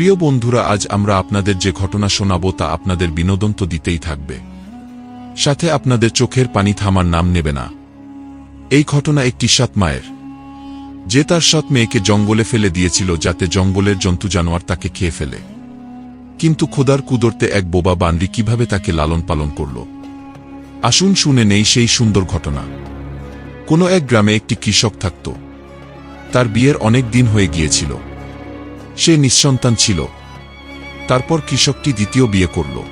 প্রিয় বন্ধুরা, আজ আমরা আপনাদের যে ঘটনা শোনাব তা আপনাদের বিনোদন তো দিতেই থাকবে। সাথে আপনাদের চোখের পানি থামার নাম নেবে না। এই ঘটনা একটি সৎ মায়ের। যে তার সৎ মেয়েকে জঙ্গলে ফেলে দিয়েছিল যাতে জঙ্গলের জন্তু জানোয়ার তাকে খেয়ে ফেলে। কিন্তু খোদার কুদরতে এক বোবা বান্দি কীভাবে তাকে লালন পালন করল? আসুন শুনে নেই সেই সুন্দর ঘটনা। কোনো এক গ্রামে একটি কৃষক থাকত। তার বিয়ের অনেক দিন হয়ে গিয়েছিল। সে নিঃসন্তান ছিল। তারপর কৃষকটি দ্বিতীয় বিয়ে করল।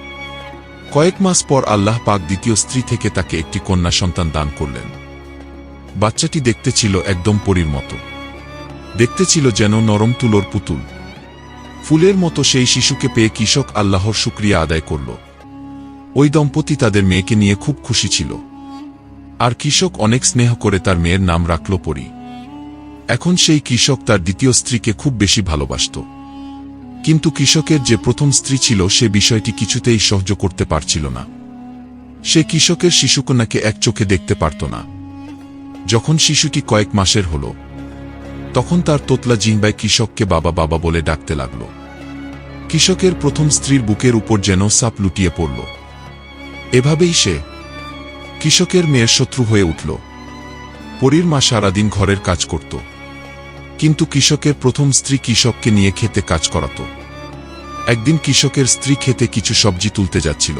কয়েক মাস পর আল্লাহ পাক দ্বিতীয় স্ত্রী থেকে তাকে একটি কন্যা সন্তান দান করলেন। বাচ্চাটি দেখতে ছিল একদম পরীর মতো। দেখতে ছিল যেন নরম তুলোর পুতুল। ফুলের মতো সেই শিশুকে পেয়ে কৃষক আল্লাহর শুক্রিয়া আদায় করল। ওই দম্পতি তাদের মেয়েকে নিয়ে খুব খুশি ছিল। আর কৃষক অনেক স্নেহ করে তার মেয়ের নাম রাখল পরী। এখন সেই কৃষক তার দ্বিতীয় স্ত্রীকে খুব বেশি ভালোবাসত। কিন্তু কৃষকের যে প্রথম স্ত্রী ছিল, সে বিষয়টি কিছুতেই সহ্য করতে পারছিল না। সে কৃষকের শিশুকন্যাকে এক চোখে দেখতে পারত না। যখন শিশুটি কয়েক মাসের হল, তখন তার তোতলা জিনবাই কৃষককে বাবা বাবা বলে ডাকতে লাগল। কৃষকের প্রথম স্ত্রীর বুকের উপর যেন সাপ লুটিয়ে পড়ল। এভাবেই সে কৃষকের মেয়ের শত্রু হয়ে উঠল। পরীর মা সারাদিন ঘরের কাজ করত। কিন্তু কৃষকের প্রথম স্ত্রী কৃষককে নিয়ে খেতে কাজ করাত। একদিন কৃষকের স্ত্রী খেতে কিছু সবজি তুলতে যাচ্ছিল।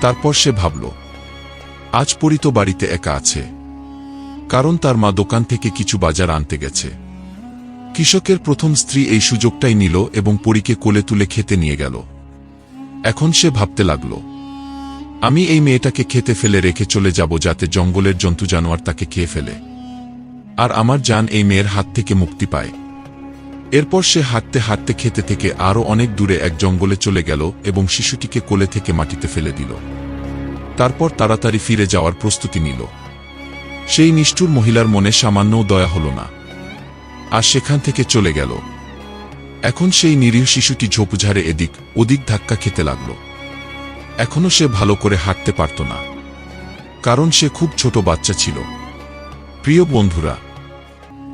তারপর সে ভাবল, আজ পরি তো বাড়িতে একা আছে। কারণ তার মা দোকান থেকে কিছু বাজার আনতে গেছে। কৃষকের প্রথম স্ত্রী এই সুযোগটাই নিল এবং পরীকে কোলে তুলে খেতে নিয়ে গেল। এখন সে ভাবতে লাগল, আমি এই মেয়েটাকে খেতে ফেলে রেখে চলে যাব যাতে জঙ্গলের জন্তু জানোয়ার তাকে খেয়ে ফেলে। আর আমার যান এই মেয়ের হাত থেকে মুক্তি পায়। এরপর সে হাঁটতে হাঁটতে খেতে থেকে আরও অনেক দূরে এক জঙ্গলে চলে গেল এবং শিশুটিকে কোলে থেকে মাটিতে ফেলে দিল। তারপর তাড়াতাড়ি ফিরে যাওয়ার প্রস্তুতি নিল। সেই নিষ্ঠুর মহিলার মনে সামান্যও দয়া হল না। আর সেখান থেকে চলে গেল। এখন সেই নিরীহ শিশুটি ঝোপঝাড়ে এদিক, ওদিক ধাক্কা খেতে লাগল। এখনও সে ভালো করে হাঁটতে পারত না। কারণ সে খুব ছোট বাচ্চা ছিল। প্রিয় বন্ধুরা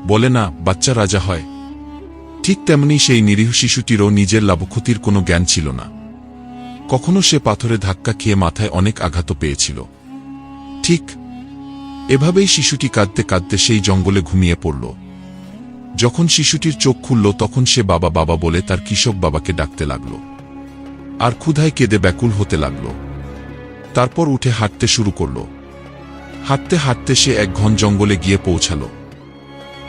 বলে না, বাচ্চা রাজা হয়। ঠিক তেমনি সেই নিরীহ শিশুটিরও নিজের লাভক্ষতির কোনো জ্ঞান ছিল না। কখনো সে পাথরে ধাক্কা খেয়ে মাথায় অনেক আঘাত পেয়েছিল। ঠিক এভাবেই শিশুটি কাঁদতে কাঁদতে সেই জঙ্গলে ঘুমিয়ে পড়ল। যখন শিশুটির চোখ খুলল, তখন সে বাবা বাবা বলে তার কৃষক বাবাকে ডাকতে লাগল। আর ক্ষুধায় কেঁদে ব্যাকুল হতে লাগল। তারপর উঠে হাঁটতে শুরু করল। হাঁটতে হাঁটতে সে এক ঘন জঙ্গলে গিয়ে পৌঁছাল।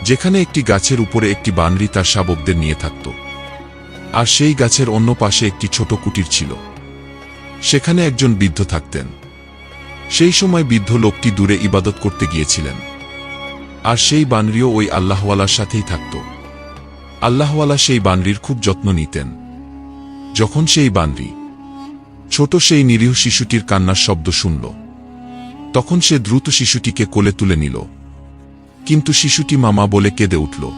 যেখানে একটি গাছের উপরে একটি বানরি তার শাবকদের নিয়ে থাকত। আর সেই গাছের অন্য পাশে একটি ছোট কুটির ছিল। সেখানে একজন বৃদ্ধ থাকতেন। সেই সময় বৃদ্ধ লোকটি দূরে ইবাদত করতে গিয়েছিলেন। আর সেই বানরিও ওই আল্লাহওয়ালার সাথেই থাকত। আল্লাহওয়ালা সেই বানরির খুব যত্ন নিতেন। যখন সেই বানরি, ছোট সেই নিরীহ শিশুটির কান্নার শব্দ শুনল, তখন সে দ্রুত শিশুটিকে কোলে তুলে নিল। কিন্তু শিশুটি মামা বলে কেঁদে উঠল।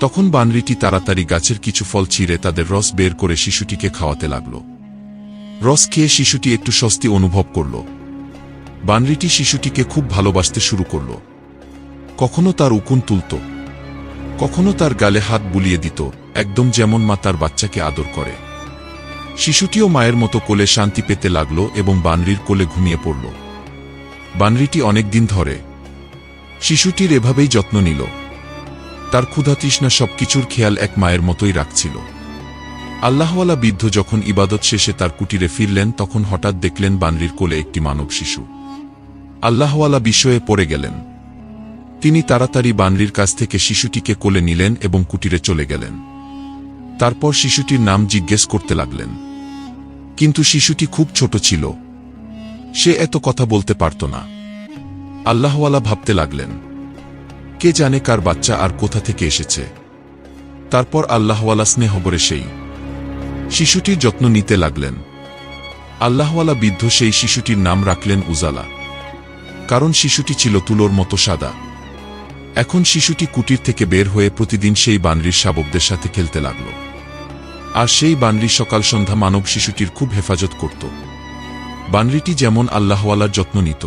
তখন বানরিটি তাড়াতাড়ি গাছের কিছু ফল ছিঁড়ে তাদের রস বের করে শিশুটিকে খাওয়াতে লাগল। রস খেয়ে শিশুটি একটু স্বস্তি অনুভব করল। বানরিটি শিশুটিকে খুব ভালোবাসতে শুরু করল। কখনো তার উকুন তুলত, কখনো তার গালে হাত বুলিয়ে দিত, একদম যেমন মা তার বাচ্চাকে আদর করে। শিশুটিও মায়ের মতো কোলে শান্তি পেতে লাগল এবং বানরির কোলে ঘুমিয়ে পড়ল। বানরিটি অনেকদিন ধরে শিশুটির এভাবেই যত্ন নিল। তার ক্ষুধাতৃষ্ণা সবকিছুর খেয়াল এক মায়ের মতোই রাখছিল। আল্লাহওয়ালা বৃদ্ধ যখন ইবাদত শেষে তার কুটিরে ফিরলেন, তখন হঠাৎ দেখলেন বানরির কোলে একটি মানব শিশু। আল্লাহওয়ালা বিষয়ে পড়ে গেলেন। তিনি তাড়াতাড়ি বানরির কাছ থেকে শিশুটিকে কোলে নিলেন এবং কুটিরে চলে গেলেন। তারপর শিশুটির নাম জিজ্ঞেস করতে লাগলেন। কিন্তু শিশুটি খুব ছোট ছিল। সে এত কথা বলতে পারত না। আল্লাহওয়ালা ভাবতে লাগলেন, কে জানে কার বাচ্চা আর কোথা থেকে এসেছে। তারপর আল্লাহওয়ালা স্নেহবরে সেই শিশুটির যত্ন নিতে লাগলেন। আল্লাহওয়ালা বৃদ্ধ সেই শিশুটির নাম রাখলেন উজালা, কারণ শিশুটি ছিল তুলোর মতো সাদা। এখন শিশুটি কুটির থেকে বের হয়ে প্রতিদিন সেই বানরির শাবকদের সাথে খেলতে লাগল। আর সেই বানরি সকাল সন্ধ্যা মানব শিশুটির খুব হেফাজত করত। বানরিটি যেমন আল্লাহওয়ালার যত্ন নিত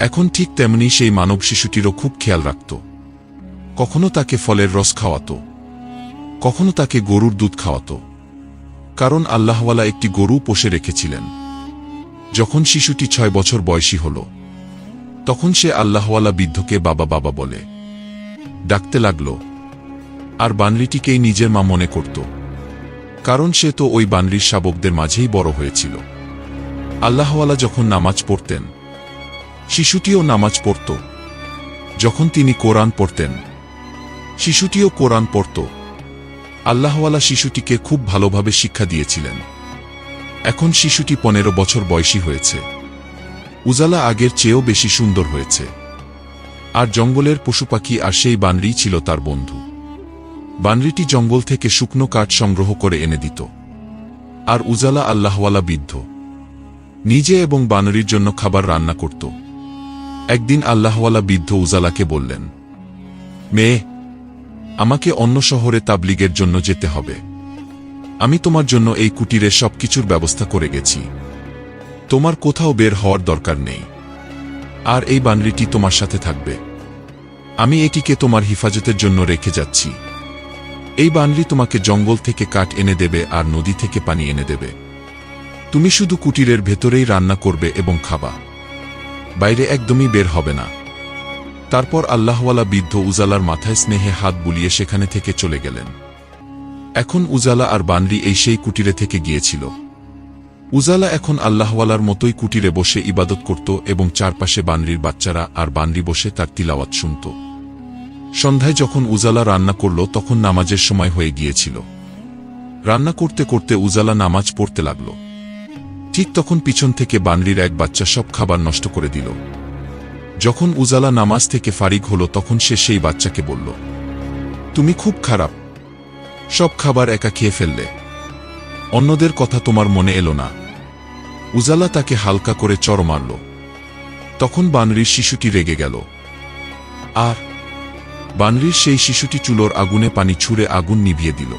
এখন ঠিক তেমনি সেই মানব শিশুটিরও খুব খেয়াল রাখত। কখনো তাকে ফলের রস খাওয়াত। কখনো তাকে গরুর দুধ খাওয়াত। কারণ আল্লাহওয়ালা একটি গরু পোষে রেখেছিলেন। যখন শিশুটি ছয় বছর বয়সী হল, তখন সে আল্লাহওয়ালা বৃদ্ধকে বাবা বাবা বলে। ডাকতে লাগল, আর বানরিটিকেই নিজের মা মনে করত। কারণ সে তো ওই বানরির শাবকদের মাঝেই বড় হয়েছিল। আল্লাহওয়ালা যখন নামাজ পড়তেন শিশুটিও নামাজ পড়ত। যখন তিনি কোরআন পড়তেন, শিশুটিও কোরআন পড়ত। আল্লাহওয়ালা শিশুটিকে খুব ভালোভাবে শিক্ষা দিয়েছিলেন। এখন শিশুটি পনেরো বছর বয়সী হয়েছে। উজালা আগের চেয়েও বেশি সুন্দর হয়েছে। আর জঙ্গলের পশুপাখি আর সেই বানরি ছিল তার বন্ধু। বানরিটি জঙ্গল থেকে শুকনো কাঠ সংগ্রহ করে এনে দিত। আর উজালা আল্লাহওয়ালা বৃদ্ধ। নিজে এবং বানরির জন্য খাবার রান্না করত। একদিন আল্লাহওয়ালা বৃদ্ধ উজালাকে বললেন, মেয়ে, আমাকে অন্য শহরে তাবলিগের জন্য যেতে হবে। আমি তোমার জন্য এই কুটিরে সবকিছুর ব্যবস্থা করে গেছি। তোমার কোথাও বের হওয়ার দরকার নেই। আর এই বানরিটি তোমার সাথে থাকবে। আমি এটিকে তোমার হিফাজতের জন্য রেখে যাচ্ছি। এই বানরি তোমাকে জঙ্গল থেকে কাঠ এনে দেবে আর নদী থেকে পানি এনে দেবে। তুমি শুধু কুটিরের ভেতরেই রান্না করবে এবং খাবা। বাইরে একদমই বের হবে না। তারপর আল্লাহওয়ালা বৃদ্ধ উজালার মাথায় স্নেহে হাত বুলিয়ে সেখানে থেকে চলে গেলেন। এখন উজালা আর বানরি এই সেই কুটিরে থেকে গিয়েছিল। উজালা এখন আল্লাহওয়ালার মতোই কুটিরে বসে ইবাদত করত এবং চারপাশে বানরির বাচ্চারা আর বানরি বসে তার তিলাওয়াত শুনত। সন্ধ্যায় যখন উজালা রান্না করল তখন নামাজের সময় হয়ে গিয়েছিল। রান্না করতে করতে উজালা নামাজ পড়তে লাগল। ঠিক তখন পিছন থেকে বানরির এক বাচ্চা সব খাবার নষ্ট করে দিল। যখন উজালা নামাজ থেকে ফারিক হলো, তখন সে সেই বাচ্চাকে বলল, তুমি খুব খারাপ। সব খাবার একা খেয়ে ফেললে। অন্যদের কথা তোমার মনে এলো না। উজালা তাকে হালকা করে চর মারল। তখন বানরির শিশুটি রেগে গেল। আর বানরির সেই শিশুটি চুলোর আগুনে পানি ছুঁড়ে আগুন নিভিয়ে দিল।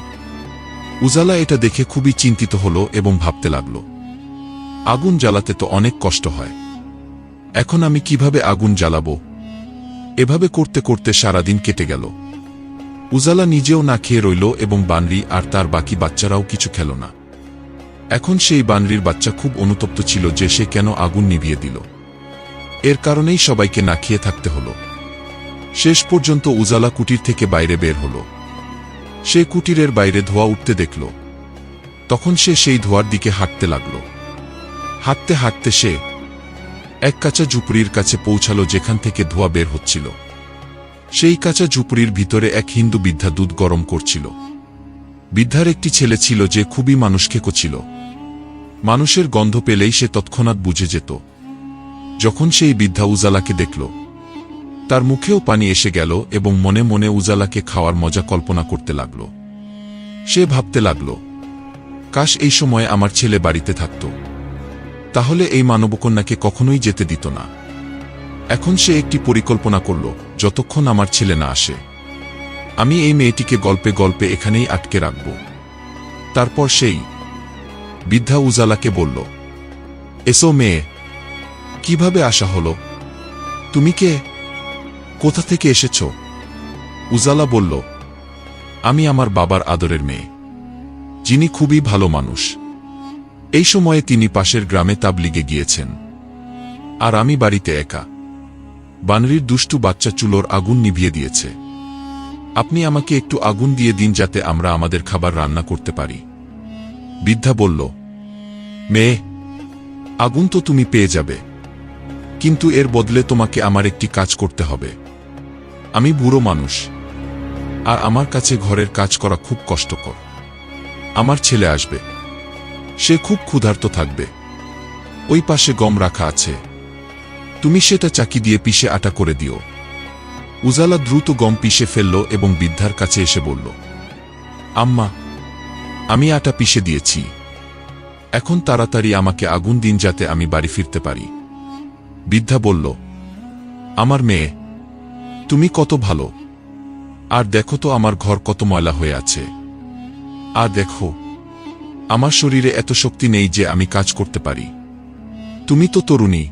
উজালা এটা দেখে খুবই চিন্তিত হল এবং ভাবতে লাগল। আগুন জ্বালাতে তো অনেক কষ্ট হয়। এখন আমি কীভাবে আগুন জ্বালাবো? এভাবে করতে করতে সারাদিন কেটে গেল। উজালা নিজেও না খেয়ে রইল এবং বানরি আর তার বাকি বাচ্চারাও কিছু খেল না। এখন সেই বানরির বাচ্চা খুব অনুতপ্ত ছিল যে সে কেন আগুন নিভিয়ে দিল। এর কারণেই সবাইকে না খেয়ে থাকতে হল। শেষ পর্যন্ত উজালা কুটির থেকে বাইরে বের হল। সে কুটিরের বাইরে ধোয়া উঠতে দেখল। তখন সে সেই ধোয়ার দিকে হাঁটতে লাগল। হাঁটতে হাঁটতে সে এক কাঁচা ঝুপড়ির কাছে পৌঁছালো যেখান থেকে ধোয়া বের হচ্ছিল। সেই কাঁচা ঝুপড়ির ভিতরে এক হিন্দু বৃদ্ধা দুধ গরম করছিল। বৃদ্ধার একটি ছেলে ছিল যে খুবই মানুষকে ছিল মানুষের গন্ধ পেলেই সে তৎক্ষণাৎ বুঝে যেত। যখন সেই বৃদ্ধা উজালাকে দেখল, তার মুখেও পানি এসে গেল এবং মনে মনে উজালাকে খাওয়ার মজা কল্পনা করতে লাগল। সে ভাবতে লাগল, কাশ এই সময় আমার ছেলে বাড়িতে থাকত। তাহলে এই মানবকন্যাকে কখনোই যেতে দিত না। এখন সে একটি পরিকল্পনা করল, যতক্ষণ আমার ছেলে না আসে। আমি এই মেয়েটিকে গল্পে গল্পে এখানেই আটকে রাখব। তারপর সেই বৃদ্ধা উজালাকে বলল, এসো মেয়ে, কীভাবে আসা হলো? তুমি কে? কোথা থেকে এসেছ? উজালা বলল, আমি আমার বাবার আদরের মেয়ে, যিনি খুবই ভালো মানুষ। এই সময়ে তিনি পাশের গ্রামে তাবলিগে গিয়েছেন। আর আমি বাড়িতে একা। বানরির দুষ্টু বাচ্চা চুলোর আগুন নিভিয়ে দিয়েছে। আপনি আমাকে একটু আগুন দিয়ে দিন যাতে আমরা আমাদের খাবার রান্না করতে পারি। বৃদ্ধা বলল, মেয়ে, আগুন তো তুমি পেয়ে যাবে। কিন্তু এর বদলে তোমাকে আমার একটি কাজ করতে হবে। আমি বুড়ো মানুষ। আর আমার কাছে ঘরের কাজ করা খুব কষ্টকর। আমার ছেলে আসবে। সে খুব ক্ষুধার্ত থাকবে। ওই পাশে গম রাখা আছে। তুমি সেটা চাকি দিয়ে পিষে আটা করে দিও। উজালা দ্রুত গম পিষে ফেলল এবং বৃদ্ধার কাছে এসে বলল, আম্মা, আমি আটা পিষে দিয়েছি। এখন তাড়াতাড়ি আমাকে আগুন দিন যাতে আমি বাড়ি ফিরতে পারি। বৃদ্ধা বলল, আমার মেয়ে, তুমি কত ভালো। আর দেখো তো আমার ঘর কত ময়লা হয়ে আছে। আর দেখো আমার শরীরে এত শক্তি নেই যে আমি কাজ করতে পারি। তুমি তো তরুণী।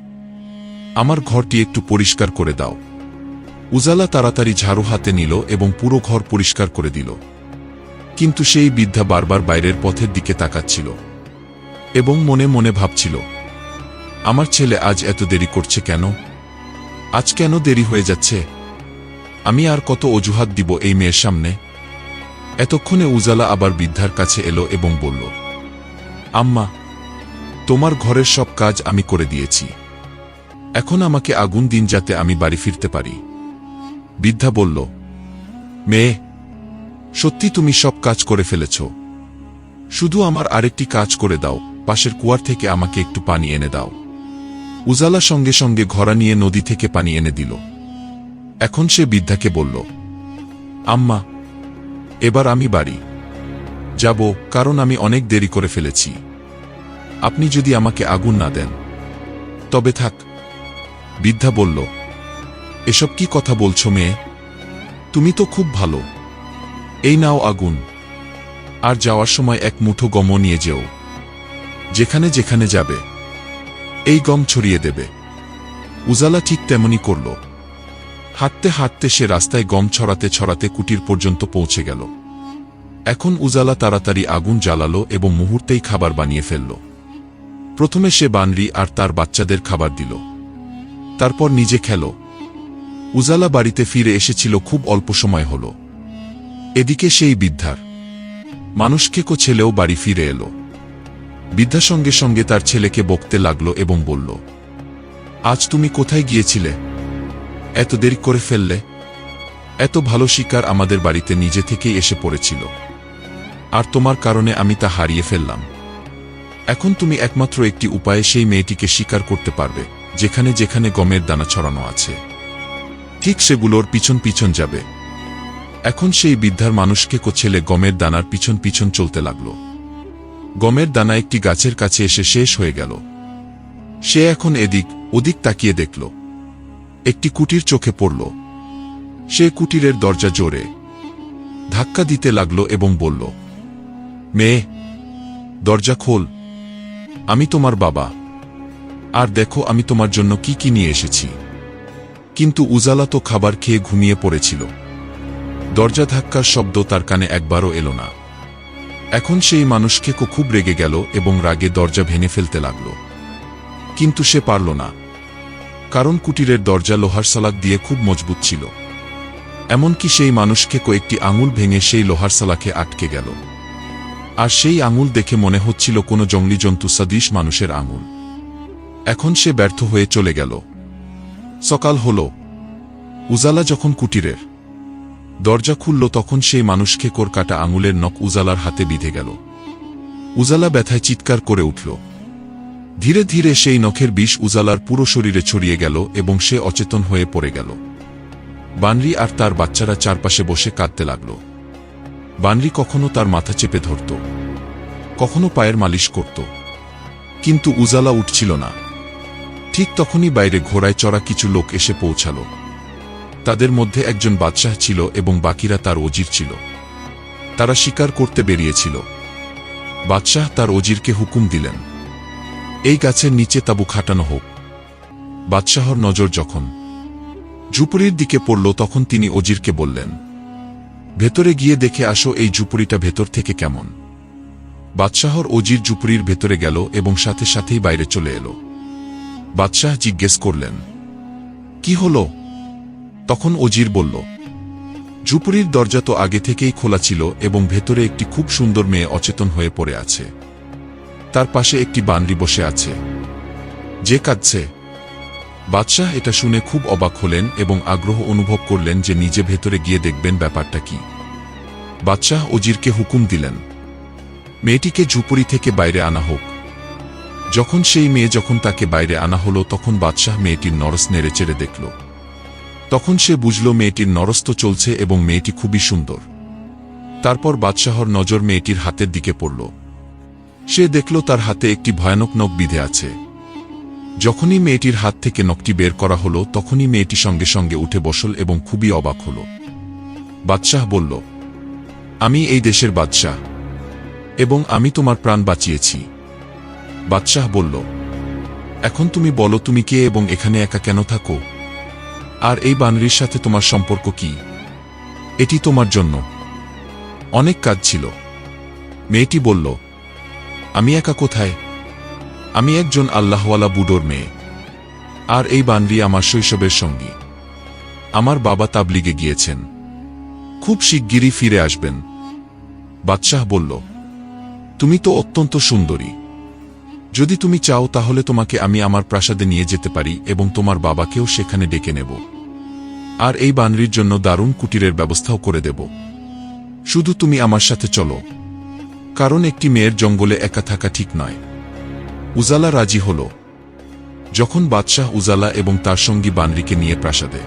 আমার ঘরটি একটু পরিষ্কার করে দাও। উজালা তাড়াতাড়ি ঝাড়ু হাতে নিল এবং পুরো ঘর পরিষ্কার করে দিল। কিন্তু সেই বৃদ্ধা বারবার বাইরের পথের দিকে তাকাচ্ছিল এবং মনে মনে ভাবছিল, আমার ছেলে আজ এত দেরি করছে কেন? আজ কেন দেরি হয়ে যাচ্ছে? আমি আর কত অজুহাত দিব এই মেয়ের সামনে? এতক্ষণে উজালা আবার বৃদ্ধার কাছে এলো এবং বলল আম্মা, তোমার ঘরের সব কাজ আমি করে দিয়েছি। এখন আমাকে আগুন দিন যাতে আমি বাড়ি ফিরতে পারি। বৃদ্ধা বলল, মেয়ে, সত্যি তুমি সব কাজ করে ফেলেছ। শুধু আমার আরেকটি কাজ করে দাও, পাশের কুয়ার থেকে আমাকে একটু পানি এনে দাও। উজালা সঙ্গে সঙ্গে ঘরা নিয়ে নদী থেকে পানি এনে দিল। এখন সে বৃদ্ধাকে বলল, আম্মা, এবার আমি বাড়ি। যাব, কারণ আমি অনেক দেরি করে ফেলেছি। আপনি যদি আমাকে আগুন না দেন। তবে থাক। বৃদ্ধা বলল, এসব কি কথা বলছো মেয়ে? তুমি তো খুব ভালো। এই নাও আগুন। আর যাওয়ার সময় এক মুঠো গমও নিয়ে যেও। যেখানে যেখানে যাবে, এই গম ছড়িয়ে দেবে। উজালা ঠিক তেমনি করল। হাঁটতে হাঁটতে সে রাস্তায় গম ছড়াতে ছড়াতে কুটির পর্যন্ত পৌঁছে গেল। এখন উজালা তাড়াতাড়ি আগুন জ্বালালো এবং মুহূর্তেই খাবার বানিয়ে ফেলল। প্রথমে সে বানরি আর তার বাচ্চাদের খাবার দিল। তারপর নিজে খেল। উজালা বাড়িতে ফিরে এসেছিল খুব অল্প সময় হল। এদিকে সেই বৃদ্ধার। মানুষকেকো ছেলেও বাড়ি ফিরে এলো। বৃদ্ধা সঙ্গে সঙ্গে তার ছেলেকে বকতে লাগল এবং বলল, আজ তুমি কোথায় গিয়েছিলে? এত দেরি করে ফেললে? এত ভালো শিকার আমাদের বাড়িতে নিজে থেকেই এসে পড়েছিল। আর তোমার কারণে আমি তা হারিয়ে ফেললাম। এখন তুমি একমাত্র একটি উপায়ে সেই মেয়েটিকে স্বীকার করতে পারবে, যেখানে যেখানে গমের দানা ছড়ানো আছে। ঠিক সেগুলোর পিছন পিছন যাবে। এখন সেই বৃদ্ধার মানুষকে ছেলে গমের দানার পিছন পিছন চলতে লাগল। গমের দানা একটি গাছের কাছে এসে শেষ হয়ে গেল। সে এখন এদিক, ওদিক তাকিয়ে দেখল। একটি কুটির চোখে পড়ল। সে কুটিরের দরজা জোরে। ধাক্কা দিতে লাগল এবং বলল মেয়ে, দরজা খোল। আমি তোমার বাবা। আর দেখো আমি তোমার জন্য কি কি নিয়ে এসেছি। কিন্তু উজালা তো খাবার খেয়ে ঘুমিয়ে পড়েছিল। দরজা ধাক্কার শব্দ তার কানে একবারও এলো না। এখন সেই মানুষকে খুব রেগে গেল এবং রাগে দরজা ভেঙে ফেলতে লাগল। কিন্তু সে পারল না। কারণ কুটিরের দরজা লোহার সালাক দিয়ে খুব মজবুত ছিল। এমনকি সেই মানুষকে একটি আঙুল ভেঙে সেই লোহার সালাকে আটকে গেল। আর সেই আঙুল দেখে মনে হচ্ছিল কোনো জঙ্গলি জন্তু সদৃশ মানুষের আঙুল। এখন সে ব্যর্থ হয়ে চলে গেল। সকাল হল। উজালা যখন কুটিরের দরজা খুলল, তখন সেই মানুষকে কোর কাটা আঙুলের নখ উজালার হাতে বিঁধে গেল। উজালা ব্যথায় চিৎকার করে উঠল। ধীরে ধীরে সেই নখের বিষ উজালার পুরো শরীরে ছড়িয়ে গেল এবং সে অচেতন হয়ে পড়ে গেল। বানরি আর তার বাচ্চারা চারপাশে বসে কাঁদতে লাগল। বানরি কখনো তার মাথা চেপে ধরত, কখনো পায়ের মালিশ করত, কিন্তু উজালা উঠছিল না। ঠিক তখনই বাইরে ঘোড়ায় চড়া কিছু লোক এসে পৌঁছাল। তাদের মধ্যে একজন বাদশাহ ছিল এবং বাকিরা তার অজির ছিল। তারা শিকার করতে বেরিয়েছিল। বাদশাহ তার অজিরকে হুকুম দিলেন, এই গাছের নিচে তাবু খাটানো হোক। বাদশাহর নজর যখন ঝুপুরির দিকে পড়ল, তখন তিনি অজিরকে বললেন ভেতরে গিয়ে দেখে আসো এই ঝুপুরিটা ভেতর থেকে কেমন। বাদশাহর অজির ঝুপুরির ভেতরে গেল এবং সাথে সাথেই বাইরে চলে এলো। বাদশাহ জিজ্ঞেস করলেন, কি হল? তখন অজির বলল ঝুপুরির দরজা তো আগে থেকেই খোলা ছিল এবং ভেতরে একটি খুব সুন্দর মেয়ে অচেতন হয়ে পড়ে আছে। তার পাশে একটি বানরি বসে আছে। যে কাঁদছে বাদশাহ এটা শুনে খুব অবাক হলেন এবং আগ্রহ অনুভব করলেন যে নিজে ভেতরে গিয়ে দেখবেন ব্যাপারটা কি। বাদশাহ অজিরকে হুকুম দিলেন, মেয়েটিকে ঝুপুরি থেকে বাইরে আনা হোক। যখন সেই মেয়ে যখন তাকে বাইরে আনা হলো, তখন বাদশাহ মেয়েটির নরস নেড়ে চেড়ে দেখল। তখন সে বুঝল মেয়েটির নরস্ত চলছে এবং মেয়েটি খুবই সুন্দর। তারপর বাদশাহর নজর মেয়েটির হাতের দিকে পড়ল। সে দেখল তার হাতে একটি ভয়ানক নখ বিধে আছে। যখনই মেয়েটির হাত থেকে নখটি বের করা হলো, তখনই মেয়েটি সঙ্গে সঙ্গে উঠে বসল এবং খুবই অবাক হল। বাদশাহ বলল, আমি এই দেশের বাদশাহ এবং আমি তোমার প্রাণ বাঁচিয়েছি। বাদশাহ বলল, এখন তুমি বলো তুমি কে এবং এখানে একা কেন থাকো? আর এই বানরির সাথে তোমার সম্পর্ক কি? এটি তোমার জন্য। অনেক কাজ ছিল। মেয়েটি বলল, আমি একা কোথায়? আমি একজন আল্লাহওয়ালা বুডোর মেয়ে। আর এই বানরি আমার শৈশবের সঙ্গী। আমার বাবা তাবলিগে গিয়েছেন। খুব শিগগিরই ফিরে আসবেন। বাদশাহ বলল, তুমি তো অত্যন্ত সুন্দরী। যদি তুমি চাও তাহলে তোমাকে আমি আমার প্রাসাদে নিয়ে যেতে পারি এবং তোমার বাবাকেও সেখানে ডেকে নেব। আর এই বানরির জন্য দারুণ কুটিরের ব্যবস্থাও করে দেব। শুধু তুমি আমার সাথে চলো। কারণ একটি মেয়ের জঙ্গলে একা থাকা ঠিক নয়। উজালা রাজি হল। যখন বাদশাহ উজালা এবং তার সঙ্গী বানরিকে নিয়ে প্রাসাদে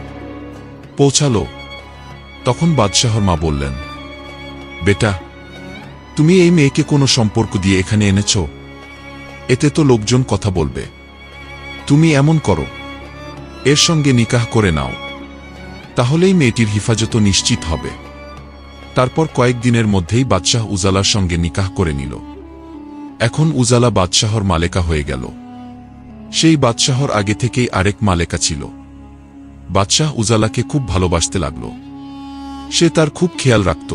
পৌঁছাল, তখন বাদশাহর মা বললেন, বেটা, তুমি এই মেয়েকে কোনো সম্পর্ক দিয়ে এখানে এনেছ? এতে তো লোকজন কথা বলবে। তুমি এমন করো। এর সঙ্গে নিকাহ করে নাও। তাহলেই মেয়েটির হিফাজত নিশ্চিত হবে। তারপর কয়েকদিনের মধ্যেই বাদশাহ উজালার সঙ্গে নিকাহ করে নিল। এখন উজালা বাদশাহর মালেকা হয়ে গেল। সেই বাদশাহর আগে থেকেই আরেক মালেকা ছিল। বাদশাহ উজালাকে খুব ভালোবাসতে লাগল। সে তার খুব খেয়াল রাখত।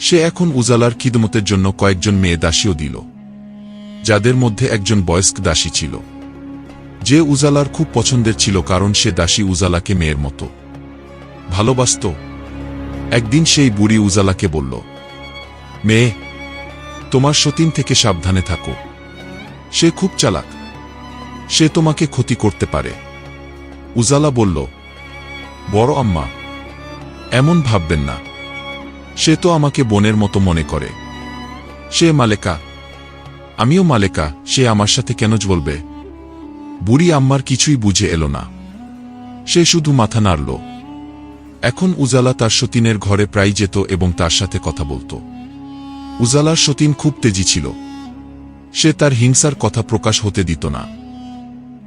সে এখন উজালার খিদমতের জন্য কয়েকজন মেয়ে দাসীও দিল, যাদের মধ্যে একজন বয়স্ক দাসী ছিল। যে উজালার খুব পছন্দের ছিল কারণ সে দাসী উজালাকে মেয়ের মতো। ভালোবাসত। একদিন সেই বুড়ি উজালাকে বলল, মেয়ে তোমার সতীন থেকে সাবধানে থাকো। সে খুব চালাক। সে তোমাকে ক্ষতি করতে পারে। উজালা বলল, বড় আম্মা, এমন ভাববেন না। সে তো আমাকে বোনের মতো মনে করে। সে মালেকা। আমিও মালেকা, সে আমার সাথে কেন বলবে? বুড়ি আম্মার কিছুই বুঝে এলো না। সে শুধু মাথা নাড়ল। এখন উজালা তার সতীনের ঘরে প্রায় যেত এবং তার সাথে কথা বলত। উজালার সতীন খুব তেজি ছিল। সে তার হিংসার কথা প্রকাশ হতে দিত না।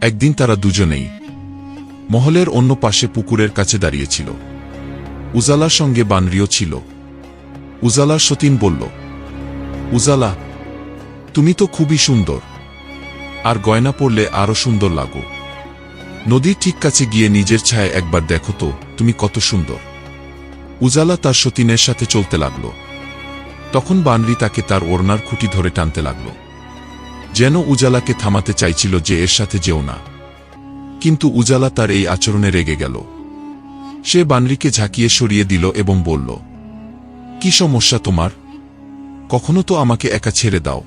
একদিন তারা দুজনেই মহলের অন্য পাশে পুকুরের কাছে দাঁড়িয়েছিল। উজালার সঙ্গে বানরিও ছিল। উজালার সতীন বলল, উজালা, তুমি তো খুবই সুন্দর। আর গয়না পরলে আরও সুন্দর লাগো। নদীর ঠিক কাছে গিয়ে নিজের ছায় একবার দেখো তো, তুমি কত সুন্দর। উজালা তার সতীনের সাথে চলতে লাগল। তখন বানরি তাকে তার ওড়নার খুঁটি ধরে টানতে লাগল। যেন উজালাকে থামাতে চাইছিল যে এর সাথে যেও না। কিন্তু উজালা তার এই আচরণে রেগে গেল। সে বানরিকে ঝাঁকিয়ে সরিয়ে দিল এবং বলল, কি সমস্যা তোমার? কখনো তো আমাকে একা ছেড়ে দাও।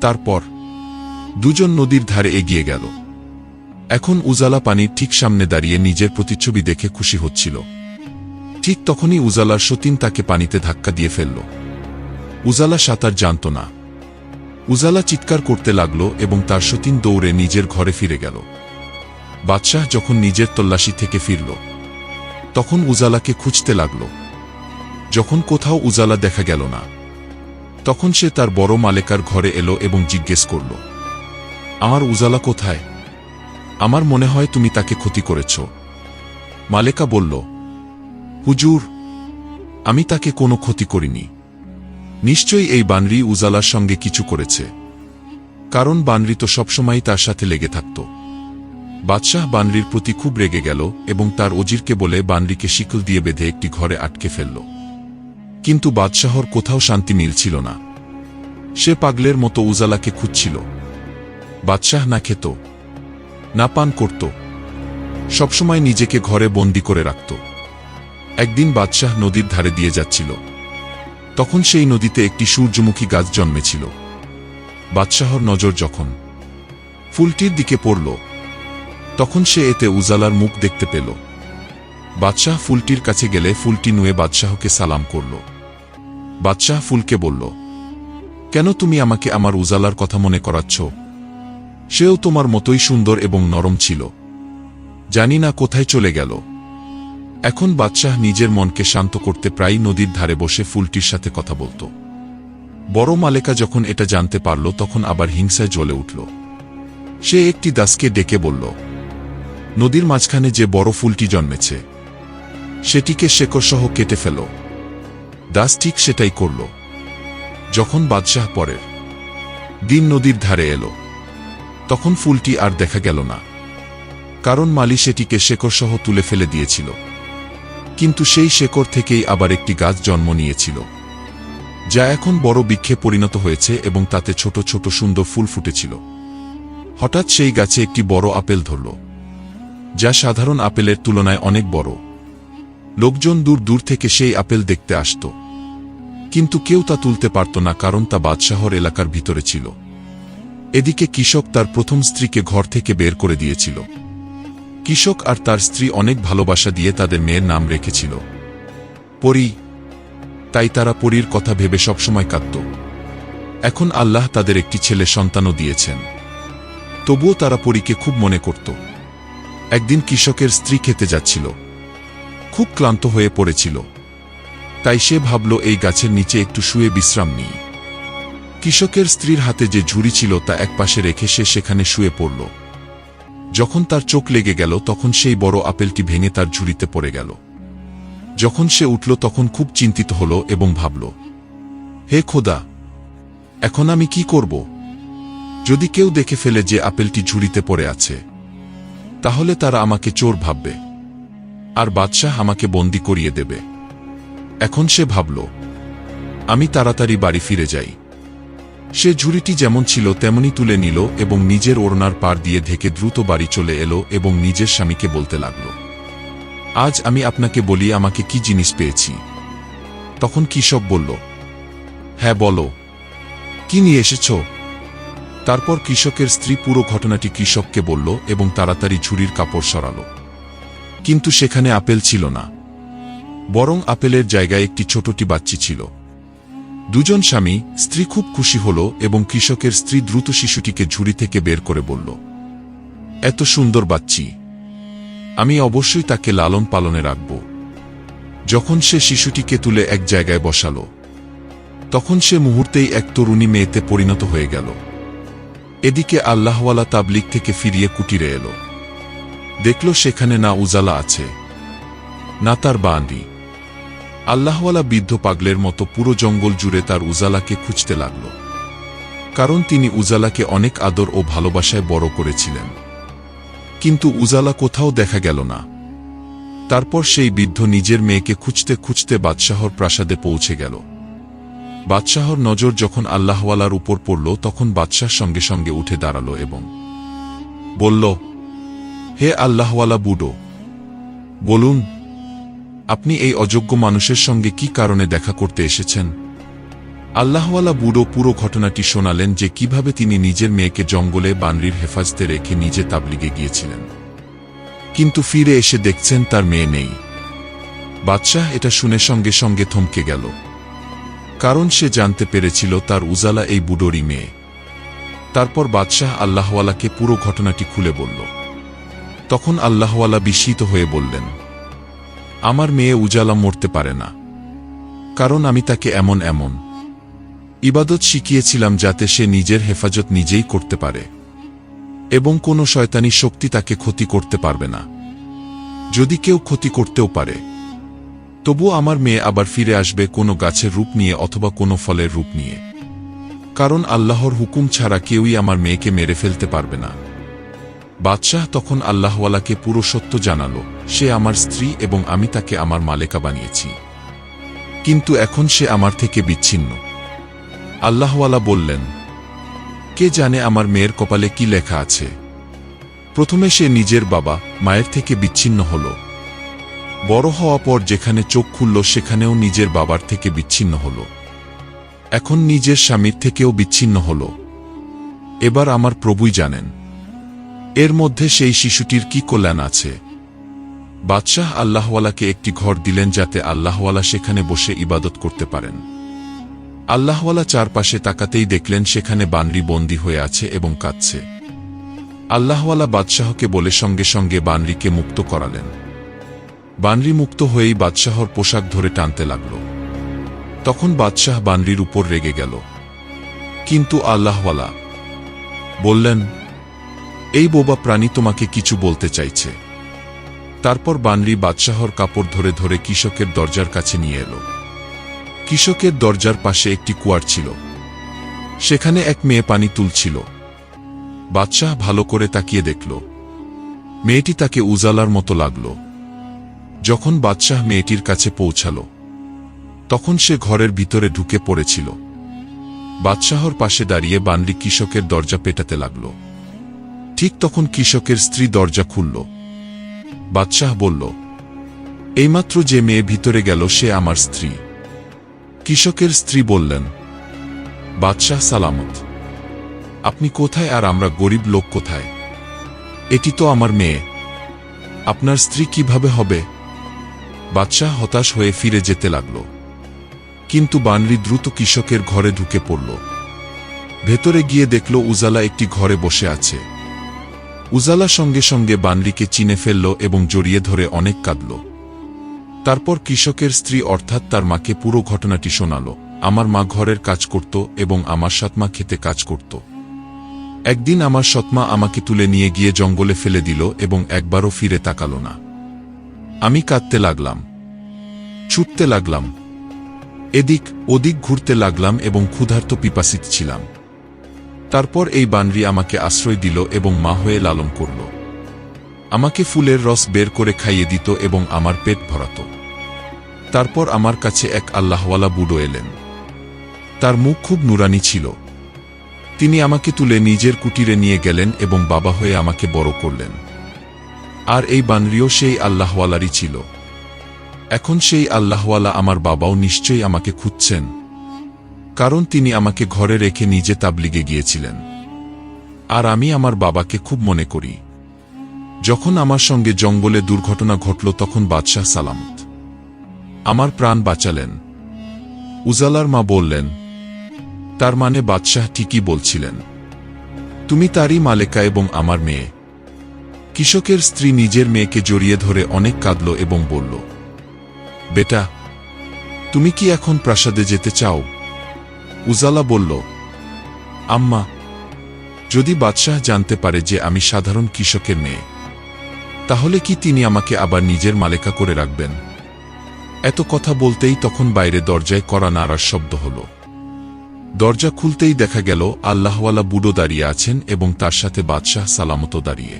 তারপর দুজন নদীর ধারে এগিয়ে গেল। এখন উজালা পানির ঠিক সামনে দাঁড়িয়ে নিজের প্রতিচ্ছবি দেখে খুশি হচ্ছিল। ঠিক তখনই উজালার সতীন তাকে পানিতে ধাক্কা দিয়ে ফেলল। উজালা সাঁতার জানত না। উজালা চিৎকার করতে লাগল এবং তার সতীন দৌড়ে নিজের ঘরে ফিরে গেল। বাদশাহ যখন নিজের তল্লাশি থেকে ফিরল, তখন উজালাকে খুঁজতে লাগল। যখন কোথাও উজালা দেখা গেল না, তখন সে তার বড় মালেকার ঘরে এলো এবং জিজ্ঞেস করল, আমার উজালা কোথায়? আমার মনে হয় তুমি তাকে ক্ষতি করেছ। মালেকা বলল, হুজুর, আমি তাকে কোনো ক্ষতি করিনি। নিশ্চয়ই এই বানরি উজালার সঙ্গে কিছু করেছে। কারণ বানরি তো সবসময় তার সাথে লেগে থাকত। বাদশাহ বানরির প্রতি খুব রেগে গেল এবং তার অজিরকে বলে বানরিকে শিকল দিয়ে বেঁধে একটি ঘরে আটকে ফেলল। কিন্তু বাদশাহর কোথাও শান্তি মিলছিল না। সে পাগলের মতো উজালাকে খুঁজছিল। বাদশাহ না খেত, না পান করত, সবসময় নিজেকে ঘরে বন্দি করে রাখত। একদিন বাদশাহ নদীর ধারে দিয়ে যাচ্ছিল। তখন সেই নদীতে একটি সূর্যমুখী গাছ জন্মেছিল। বাদশাহর নজর যখন ফুলটির দিকে পড়ল, তখন সে এতে উজালার মুখ দেখতে পেল। বাদশাহ ফুলটির কাছে গেলে ফুলটি নুয়ে বাদশাহকে সালাম করল। বাদশাহ ফুলকে বলল, কেন তুমি আমাকে আমার উজালার কথা মনে করাচ্ছ? সেও তোমার মতোই সুন্দর এবং নরম ছিল। জানি না কোথায় চলে গেল। এখন বাদশাহ নিজের মনকে শান্ত করতে প্রায় নদীর ধারে বসে ফুলটির সাথে কথা বলত। বড় মালেকা যখন এটা জানতে পারল, তখন আবার হিংসায় জ্বলে উঠল। সে একটি দাসকে ডেকে বলল, নদীর মাঝখানে যে বড় ফুলটি জন্মেছে, সেটিকে শেকড়সহ কেটে ফেল। দাস ঠিক সেটাই করল। যখন বাদশাহ পরের দিন নদীর ধারে এলো, তখন ফুলটি আর দেখা গেল না। কারণ মালি সেটিকে শেকড়সহ তুলে ফেলে দিয়েছিল। কিন্তু সেই শেকড় থেকেই আবার একটি গাছ জন্ম নিয়েছিল, যা এখন বড় বৃক্ষে পরিণত হয়েছে এবং তাতে ছোট ছোট সুন্দর ফুল ফুটেছিল। হঠাৎ সেই গাছে একটি বড় আপেল ধরল, যা সাধারণ আপেলের তুলনায় অনেক বড়। লোকজন দূর দূর থেকে সেই আপেল দেখতে আসত, কিন্তু কেউ তা তুলতে পারত না কারণ তা বাদশাহর এলাকার ভিতরে ছিল। এদিকে কৃষক তার প্রথম স্ত্রীকে ঘর থেকে বের করে দিয়েছিল। কৃষক আর তার স্ত্রী অনেক ভালোবাসা দিয়ে তাদের মেয়ের নাম রেখেছিল। পরি, তাই তারা পরীর কথা ভেবে সবসময় কাঁদত। এখন আল্লাহ তাদের একটি ছেলে সন্তানও দিয়েছেন। তবুও তারা পরীকে খুব মনে করত। একদিন কৃষকের স্ত্রী খেতে যাচ্ছিল। খুব ক্লান্ত হয়ে পড়েছিল। তাই সে ভাবল, এই গাছের নিচে একটু শুয়ে বিশ্রাম নিই। কৃষকের স্ত্রীর হাতে যে ঝুড়ি ছিল তা একপাশে রেখে সে সেখানে শুয়ে পড়ল। যখন তার চোখ লেগে গেল, তখন সেই বড় আপেলটি ভেঙে তার ঝুড়িতে পড়ে গেল। যখন সে উঠল, তখন খুব চিন্তিত হল এবং ভাবল, হে খোদা, এখন আমি কি করব? যদি কেউ দেখে ফেলে যে আপেলটি ঝুড়িতে পড়ে আছে, তাহলে তারা আমাকে চোর ভাববে, আর বাদশাহ আমাকে বন্দি করিয়ে দেবে। এখন সে ভাবল, আমি তাড়াতাড়ি বাড়ি ফিরে যাই। সে ঝুড়িটি যেমন ছিল তেমনি তুলে নিল এবং নিজের ওড়নার পার দিয়ে ঢেকে দ্রুত বাড়ি চলে এলো এবং নিজের স্বামীকে বলতে লাগল, আজ আমি আপনাকে বলি আমাকে কি জিনিস পেয়েছি? তখন কৃষক বলল হ্যাঁ বলো। কি নিয়ে এসেছ? তারপর কৃষকের স্ত্রী পুরো ঘটনাটি কৃষককে বলল এবং তাড়াতাড়ি ঝুড়ির কাপড় সরাল। কিন্তু সেখানে আপেল ছিল না, বরং আপেলের জায়গায় একটি ছোটটি বাচ্চি ছিল। দুজন স্বামী, স্ত্রী খুব খুশি হল এবং কৃষকের স্ত্রী দ্রুত শিশুটিকে ঝুড়ি থেকে বের করে বলল, এত সুন্দর বাচ্চি। আমি অবশ্যই তাকে লালন পালনে রাখব। যখন সে শিশুটিকে তুলে এক জায়গায় বসালো, তখন সে মুহূর্তেই এক তরুণী মেয়েতে পরিণত হয়ে গেল। এদিকে আল্লাহওয়ালা তাবলিক থেকে ফিরিয়ে কুটিরে এলো। দেখল সেখানে না উজালা আছে, না তার বান্ডি আল্লাহওয়ালা বৃদ্ধ পাগলের মতো পুরো জঙ্গল জুড়ে তার উজালাকে খুঁজতে লাগল। কারণ তিনি উজালাকে অনেক আদর ও ভালোবাসায় বড় করেছিলেন। কিন্তু উজালা কোথাও দেখা গেল না। তারপর সেই বৃদ্ধ নিজের মেয়েকে খুঁজতে খুঁজতে বাদশাহর প্রাসাদে পৌঁছে গেল। বাদশাহর নজর যখন আল্লাহওয়ালার উপর পড়ল, তখন বাদশাহ সঙ্গে সঙ্গে উঠে দাঁড়াল এবং বলল, হে আল্লাহওয়ালা বুডো, বলুন আপনি এই অযোগ্য মানুষের সঙ্গে কি কারণে দেখা করতে এসেছেন? আল্লাহওয়ালা বুড়ো পুরো ঘটনাটি শোনালেন যে কীভাবে তিনি নিজের মেয়েকে জঙ্গলে বানরির হেফাজতে রেখে নিজে তাবলিগে গিয়েছিলেন। কিন্তু ফিরে এসে দেখছেন তার মেয়ে নেই। বাদশাহ এটা শুনে সঙ্গে সঙ্গে থমকে গেল। কারণ সে জানতে পেরেছিল তার উজালা এই বুডোরই মেয়ে। তারপর বাদশাহ আল্লাহওয়ালাকে পুরো ঘটনাটি খুলে বলল। তখন আল্লাহওয়ালা বিস্মিত হয়ে বললেন আমার মেয়ে উজালা মরতে পারে না। কারণ আমি তাকে এমন এমন। ইবাদত শিখিয়েছিলাম যাতে সে নিজের হেফাজত নিজেই করতে পারে। এবং কোনো শয়তানি শক্তি তাকে ক্ষতি করতে পারবে না। যদি কেউ ক্ষতি করতেও পারে। তবুও আমার মেয়ে আবার ফিরে আসবে কোনো গাছের রূপ নিয়ে অথবা কোনো ফলের রূপ নিয়ে। কারণ আল্লাহর হুকুম ছাড়া কেউই আমার মেয়েকে মেরে ফেলতে পারবে না। বাদশাহ তখন আল্লাহওয়ালাকে পুরো সত্য জানালো, সে আমার স্ত্রী এবং আমি তাকে আমার মালেকা বানিয়েছি। কিন্তু এখন সে আমার থেকে বিচ্ছিন্ন। আল্লাহওয়ালা বললেন, কে জানে আমার মেয়ের কপালে কি লেখা আছে? প্রথমে সে নিজের বাবা, মায়ের থেকে বিচ্ছিন্ন হল। বড় হওয়া পর যেখানে চোখ খুলল, সেখানেও নিজের বাবার থেকে বিচ্ছিন্ন হল। এখন নিজের স্বামীর থেকেও বিচ্ছিন্ন হল। এবার আমার প্রভুই জানেন। এর মধ্যে সেই শিশুটির কি কল্যাণ আছে? বাদশাহ আল্লাহওয়ালাকে একটি ঘর দিলেন যাতে আল্লাহওয়ালা সেখানে বসে ইবাদত করতে পারেন। আল্লাহওয়ালা চারপাশে তাকাতেই দেখলেন সেখানে বানরি বন্দী হয়ে আছে এবং কাঁদছে। আল্লাহওয়ালা বাদশাহকে বলে সঙ্গে সঙ্গে বানরিকে মুক্ত করালেন। বানরি মুক্ত হয়েই বাদশাহর পোশাক ধরে টানতে লাগল। তখন বাদশাহ বানরির উপর রেগে গেল। কিন্তু আল্লাহওয়ালা বললেন এই বোবা প্রাণী তোমাকে কিছু বলতে চাইছে। তারপর বানরি বাদশাহর কাপড় ধরে ধরে কৃষকের দরজার কাছে নিয়ে এলো। কৃষকের দরজার পাশে একটি কুয়ার ছিল। সেখানে এক মেয়ে পানি তুলছিল। বাদশাহ ভালো করে তাকিয়ে দেখল। মেয়েটি তাকে উজালার মতো লাগল। যখন বাদশাহ মেয়েটির কাছে পৌঁছাল, তখন সে ঘরের ভিতরে ঢুকে পড়েছিল। বাদশাহর পাশে দাঁড়িয়ে বানরি কৃষকের দরজা পেটাতে লাগল। ঠিক তখন কৃষকের স্ত্রী দরজা খুলল। বাদশাহ বলল, এইমাত্র যে মেয়ে ভিতরে গেল সে আমার স্ত্রী। কৃষকের স্ত্রী বললেন, বাদশাহ সালামত, আপনি কোথায় আর আমরা গরিব লোক কোথায়? এটি তো আমার মেয়ে। আপনার স্ত্রী কীভাবে হবে? বাদশাহ হতাশ হয়ে ফিরে যেতে লাগল। কিন্তু বানরি দ্রুত কৃষকের ঘরে ঢুকে পড়ল। ভেতরে গিয়ে দেখল উজালা একটি ঘরে বসে আছে। উজালা সঙ্গে সঙ্গে বানরিকে চিনে ফেলল এবং জড়িয়ে ধরে অনেক কাঁদল। তারপর কৃষকের স্ত্রী অর্থাৎ তার মাকে পুরো ঘটনাটি শোনাল। আমার মা ঘরের কাজ করত এবং আমার সৎমা খেতে কাজ করত। একদিন আমার সৎমা আমাকে তুলে নিয়ে গিয়ে জঙ্গলে ফেলে দিল এবং একবারও ফিরে তাকাল না। আমি কাঁদতে লাগলাম। ছুটতে লাগলাম। এদিক ওদিক ঘুরতে লাগলাম এবং ক্ষুধার্ত পিপাসিত ছিলাম। তারপর এই বানরি আমাকে আশ্রয় দিল এবং মা হয়ে লালন করল। আমাকে ফুলের রস বের করে খাইয়ে দিত এবং আমার পেট ভরাত। তারপর আমার কাছে এক আল্লাহওয়ালা বুড়ো এলেন। তার মুখ খুব নুরানি ছিল। তিনি আমাকে তুলে নিজের কুটিরে নিয়ে গেলেন এবং বাবা হয়ে আমাকে বড় করলেন। আর এই বানরিও সেই আল্লাহওয়ালারই ছিল। এখন সেই আল্লাহওয়ালা আমার বাবাও নিশ্চয়ই আমাকে খুঁজছেন। কারণ তিনি আমাকে ঘরে রেখে নিজে তাবলিগে গিয়েছিলেন। আর আমি আমার বাবাকে খুব মনে করি। যখন আমার সঙ্গে জঙ্গলে দুর্ঘটনা ঘটল তখন বাদশাহ সালামত। আমার প্রাণ বাঁচালেন। উজালার মা বললেন, তার মানে বাদশাহ ঠিকই বলছিলেন। তুমি তারই মালেকা এবং আমার মেয়ে। কৃষকের স্ত্রী নিজের মেয়েকে জড়িয়ে ধরে অনেক কাঁদল এবং বলল, বেটা, তুমি কি এখন প্রাসাদে যেতে চাও? উজালা বলল, আম্মা, যদি বাদশাহ জানতে পারে যে আমি সাধারণ কৃষকের মেয়ে, তাহলে কি তিনি আমাকে আবার নিজের মালেকা করে রাখবেন? এত কথা বলতেই তখন বাইরে দরজায় করা নাড়ার শব্দ হল। দরজা খুলতেই দেখা গেল আল্লাহওয়ালা বুড়ো দাঁড়িয়ে আছেন এবং তার সাথে বাদশাহ সালামত দাঁড়িয়ে।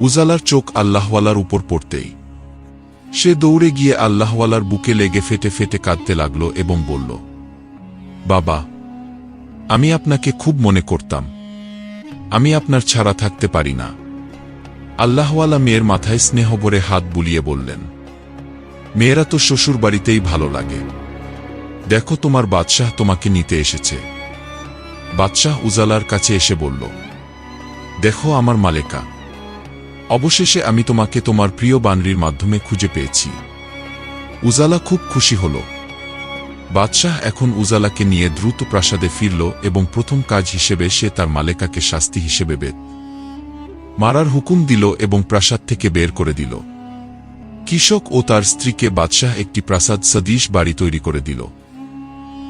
উজালার চোখ আল্লাহওয়ালার উপর পড়তেই। সে দৌড়ে গিয়ে আল্লাহওয়ালার বুকে লেগে ফেটে ফেটে কাঁদতে লাগল এবং বলল বাবা, আমি আপনাকে খুব মনে করতাম। আমি আপনার ছাড়া থাকতে পারি না। আল্লাহওয়ালা মেয়ের মাথায় স্নেহ ভরে হাত বুলিয়ে বললেন, মেয়েরা তো শ্বশুর বাড়িতেই ভালো লাগে। দেখো তোমার বাদশাহ তোমাকে নিতে এসেছে। বাদশাহ উজালার কাছে এসে বলল, দেখো আমার মালেকা। অবশেষে আমি তোমাকে তোমার প্রিয় বানরির মাধ্যমে খুঁজে পেয়েছি। উজালা খুব খুশি হল। বাদশাহ এখন উজালাকে নিয়ে দ্রুত প্রাসাদে ফিরল এবং প্রথম কাজ হিসেবে সে তার মালেকাকে শাস্তি হিসেবে বেদ। মারার হুকুম দিল এবং প্রাসাদ থেকে বের করে দিল। কৃষক ও তার স্ত্রীকে বাদশাহ একটি প্রাসাদ সদীশ বাড়ি তৈরি করে দিল।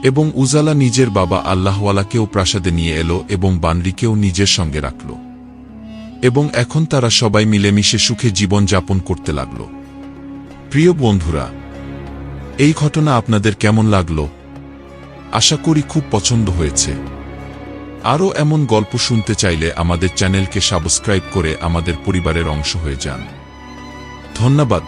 এবং উজালা নিজের বাবা আল্লাহওয়ালাকেও প্রাসাদে নিয়ে এলো এবং বানরিকেও নিজের সঙ্গে রাখল। এবং এখন তারা সবাই মিলেমিশে সুখে জীবন যাপন করতে লাগল। প্রিয় বন্ধুরা এই ঘটনা আপনাদের কেমন লাগল? আশা করি খুব পছন্দ হয়েছে। আরও এমন গল্প শুনতে চাইলে আমাদের চ্যানেলকে সাবস্ক্রাইব করে আমাদের পরিবারের অংশ হয়ে যান। ধন্যবাদ।